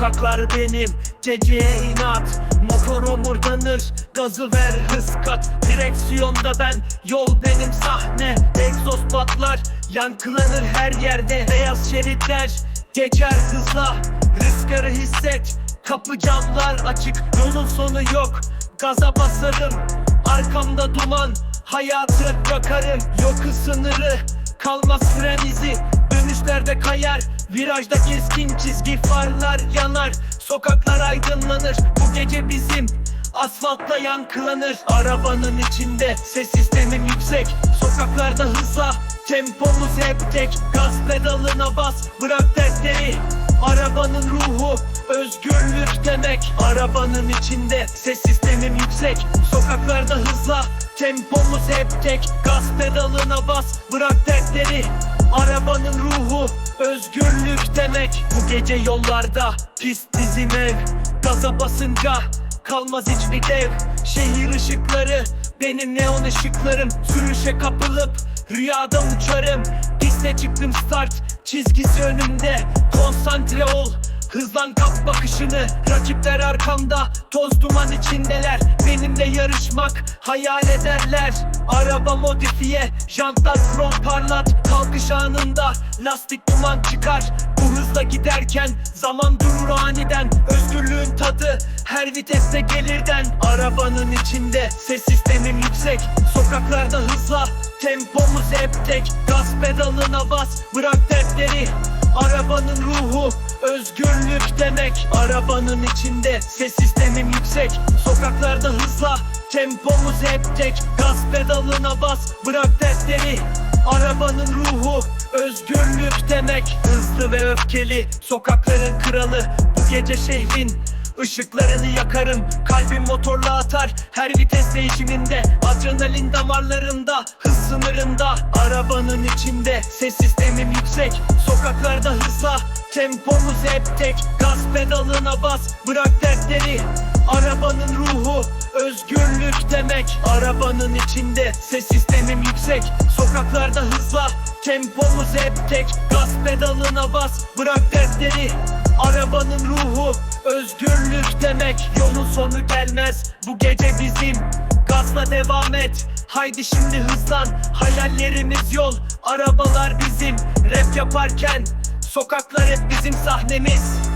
Sokaklar benim Geceye inat. Motor omurdanır Gazı ver hız kat. Direksiyonda ben Yol benim sahne. Egzoz patlar Yankılanır her yerde. Beyaz şeritler Geçer hızla. Rüzgarı hisset Kapı camlar açık. Yolun sonu yok Gaza basarım. Arkamda duman Hayatı yakarım. Yok sınırı Kalmaz fren izi Dönüşlerde kayar Virajda keskin çizgi farlar yanar. Sokaklar aydınlanır Bu gece bizim Asfaltta yankılanır. Arabanın içinde Ses sistemim yüksek Sokaklarda hızla Tempomuz hep tek. Gaz pedalına bas Bırak dertleri. Arabanın ruhu Özgürlük demek. Arabanın içinde Ses sistemim yüksek Sokaklarda hızla Tempomuz hep tek. Gaz pedalına bas Bırak dertleri Arabanın ruhu Özgürlük demek. Bu gece yollarda Pist bizim ev. Gaza basınca Kalmaz hiçbir dev. Şehir ışıkları Benim neon ışıklarım. Sürüşe kapılıp Rüyada uçarım. Piste çıktım start Çizgisi önümde. Konsantre ol Hızlan kap bakışını. Rakipler arkamda Toz duman içindeler. Benimle yarışmak hayal ederler Araba modifiye Jantlar krom parlat Kalkış anında Lastik duman çıkar. Bu hızla giderken Zaman durur aniden. Özgürlüğün tadı Her viteste gelirden. Arabanın içinde Ses sistemim yüksek. Sokaklarda hızla Tempomuz hep tek. Gaz pedalına bas Bırak dertleri. Arabanın ruhu özgürlük demek. Arabanın içinde ses sistemim yüksek. Sokaklarda hızla tempomuz hep tek. Gaz pedalına bas bırak dertleri. Arabanın ruhu özgürlük demek. Hızlı ve öfkeli sokakların kralı. Bu gece şehrin Işıklarını yakarım. Kalbim motorla atar Her vites değişiminde. Adrenalin damarlarında Hız sınırında. Arabanın içinde Ses sistemim yüksek. Sokaklarda hızla Tempomuz hep tek. Gaz pedalına bas Bırak dertleri. Arabanın ruhu demek. Arabanın içinde Ses sistemim yüksek. Sokaklarda hızla Tempomuz hep tek. Gaz pedalına bas Bırak dertleri. Arabanın ruhu özgürlük demek. Yolun sonu gelmez bu gece bizim. Gazla devam et haydi şimdi hızlan. Hayallerimiz yol arabalar bizim. Rap yaparken sokaklar hep bizim sahnemiz